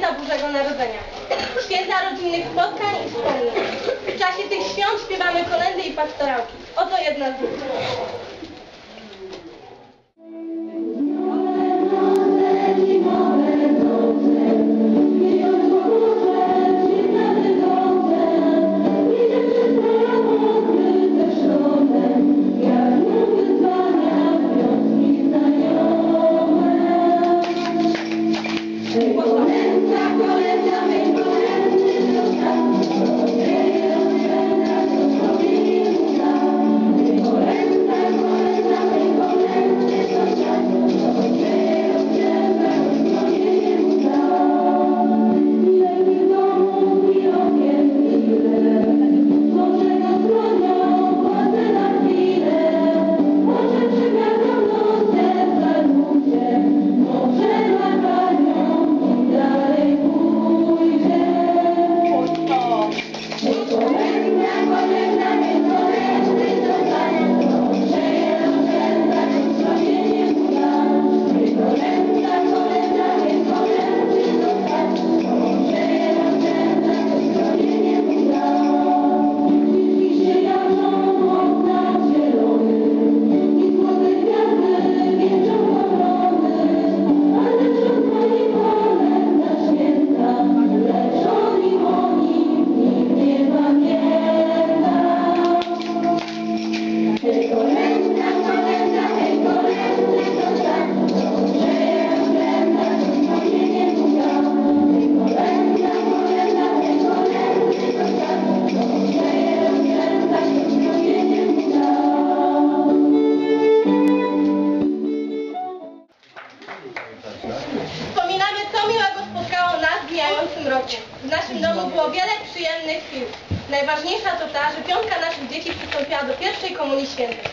święta Bożego Narodzenia, święta rodzinnych spotkań i wspomnień. W czasie tych świąt śpiewamy kolędy i pastorałki. Oto jedna z nich. esquerda.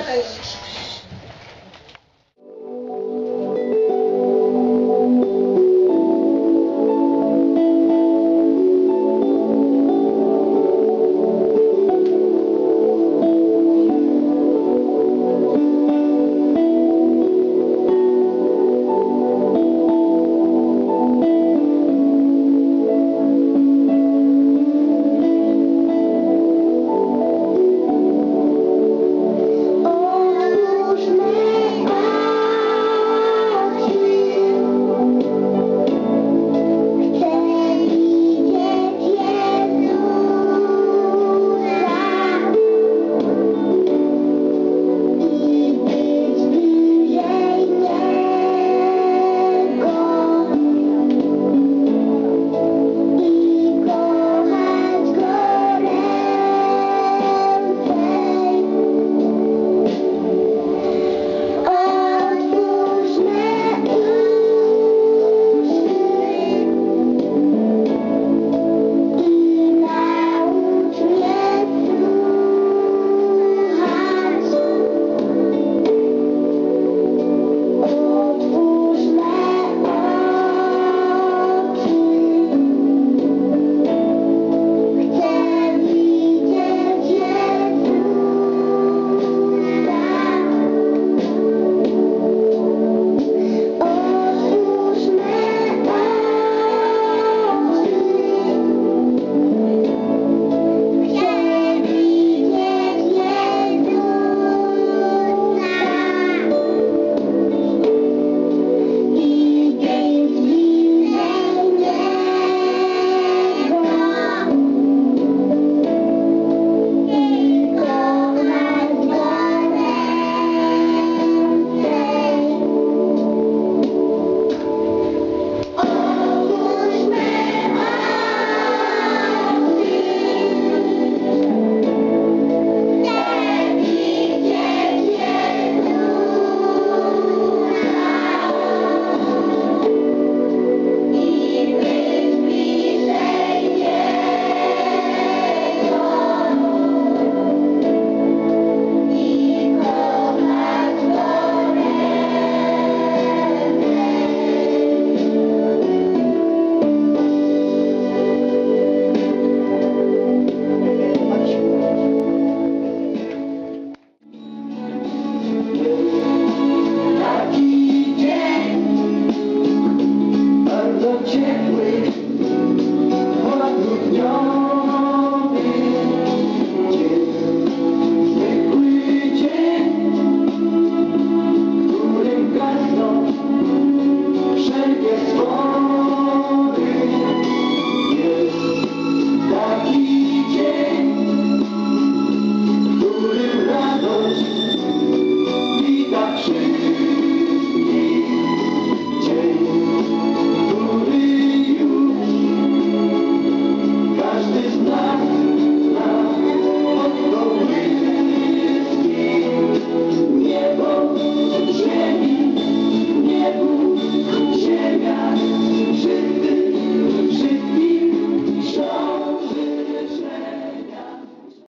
da gente.